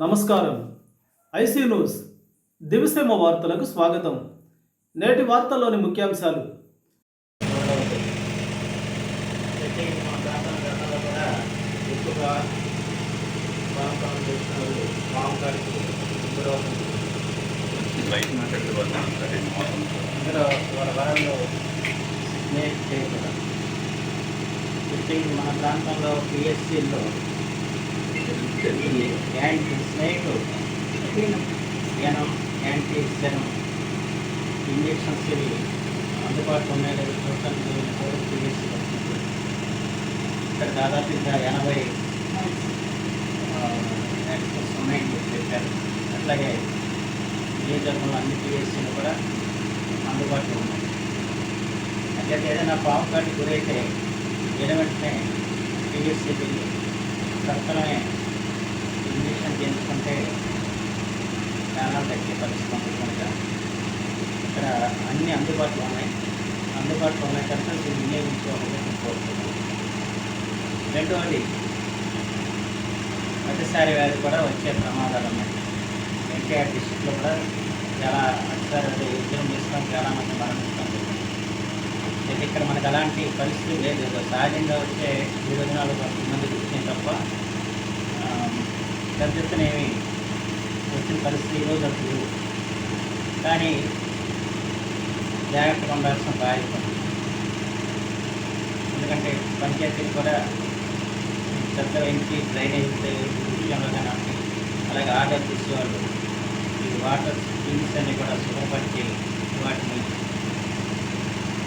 నమస్కారం. IC news. దివిసేమ వార్తలకు స్వాగతం. నేటి వార్తల్లోని ముఖ్యాంశాలు. మా మన ప్రాంతంలో పిఎస్సీలో యాంటీ స్నేక్ జనం యాంటీ జనం ఇంజక్షన్స్ ఇవి అందుబాటులో ఉన్నాయి. లేదా చూడటానికి కూడా పిఎస్సి ఇక్కడ దాదాపు ఇంకా ఎనభై యాక్సెస్ ఉన్నాయని చెప్పారు అట్లాగే నియోజకవర్గంలో అన్ని పిఎస్సీలు కూడా అందుబాటులో ఉన్నాయి అట్లయితే ఏదైనా పాము కాటి గురైతే వెన వెంటనే పిఎస్సీ వెళ్ళి తక్షణమే ఎందుకంటే చేయించుకుంటే చాలా తగ్గే పరిస్థితి ఉంది కనుక ఇక్కడ అన్ని అందుబాటులో ఉన్నాయి. అందుబాటులో ఉన్నాయి కనుక ఇది వినియోగించుకోవాలని నేను కోరుతున్నాను రెండవది మొదటిసారి వ్యాధి కూడా వచ్చే ప్రమాదాలు ఉన్నాయి. ఎన్టీఆర్ డిస్టిక్లో కూడా చాలా అతిసారి వ్యాధి ఉద్యోగం చేస్తాం చాలామంది మరణిస్తాం అయితే ఇక్కడ మనకు అలాంటి పరిస్థితి లేదు. ఏదో సహజంగా వచ్చే విరోధనాలు కొంతమంది వచ్చినాయి తప్ప పెద్ద ఎత్తున ఏమి వచ్చిన పరిస్థితి ఈరోజు అసలు కానీ జాగ్రత్తగా ఉండాల్సిన బాధ్యత. ఎందుకంటే పంచాయతీలు కూడా శ్రద్ధ వెంచి డ్రైనేజ్ విషయంలో కానీ అలాగే ఆర్డర్ తీసేవాళ్ళు. ఈ వాటర్ స్కీమ్స్ అన్ని కూడా శుభ్రపరిచి వాటిని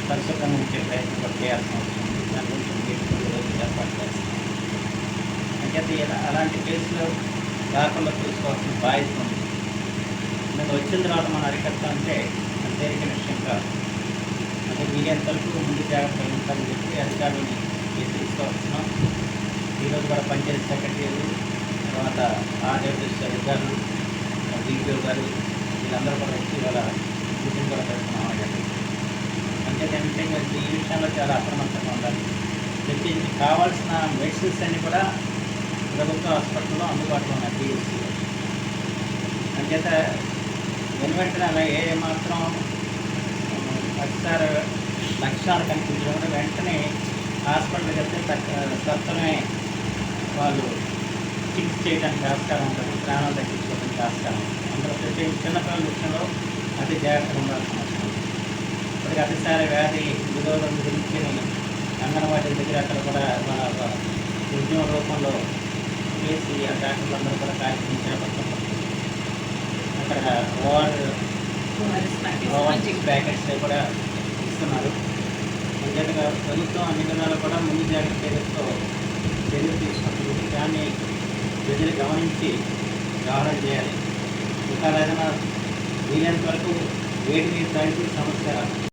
పరిశుభ్రం ఉంచే ప్రయత్నం కూడా చేయాల్సిన అవసరం ఉంది. దాని గురించి ఏర్పాటు చేస్తాం ఇలా అలాంటి కేసులో జాగ్రత్తలు తీసుకోవాల్సిన బాధ్యత ఉంది. ఇంకా వచ్చిన తర్వాత మనం అరికట్టాలంటే అది తేలికైన విషయం కాదు. అంటే వీలైనంత ముందు జాగ్రత్త వహించాలని చెప్పి అధికారులని తీసుకొస్తున్నాం ఈరోజు కూడా పంచాయతీ సెక్రటరీలు తర్వాత ఆర్డబ్ల్యూఎస్ అధికారులు డిపిఓ గారు వీళ్ళందరూ కూడా వచ్చి వాళ్ళ మీటింగ్ కూడా పెడుతున్నాం అలాగే అంచేత ఏంటంటే ఈ విషయంలో చాలా అప్రమత్తంగా ఉండాలి. ప్రత్యేకించి కావాల్సిన మెడిసిన్స్ అన్నీ కూడా ప్రభుత్వ హాస్పిటల్లో అందుబాటులో ఉన్నాయి పిఎస్సీలో అంచేత వెను వెంటనే అలా ఏ మాత్రం ఒకసారి లక్ష్యాలు కనిపించడం వెంటనే హాస్పిటల్కి వెళ్తే తక్క- తక్షణమే వాళ్ళు చికిత్స చేయడానికి ఆస్కారం ఉంటుంది ప్రాణాలు తగ్గించుకోవడానికి ఆస్కారం ఉంటుంది. అందులో ప్రతి చిన్నపిల్లల విషయంలో అతి జాగ్రత్తగా ఉండాల్సిన అవసరం ఇప్పటికి అతిసారి వ్యాధి విధుల గురించి అంగన్వాడీ దగ్గర అక్కడ కూడా మన ఉద్యమ రూపంలో చేసి ఆ డాక్టర్లందరూ కూడా కార్యక్రమం అక్కడ ఓఆర్ ఓఆర్ ప్యాకెట్స్ కూడా ఇస్తున్నారు. అంతేకాక ప్రభుత్వం అన్ని విధాలు కూడా ముందు జాగ్రత్త చర్యలతో చర్యలు తీసుకుంటుంది. దాన్ని ప్రజలు గమనించి వ్యవహారం చేయాలి. ఇంకా ఏదైనా వీలైనంత వరకు వేడి నీరు తాగితే సమస్య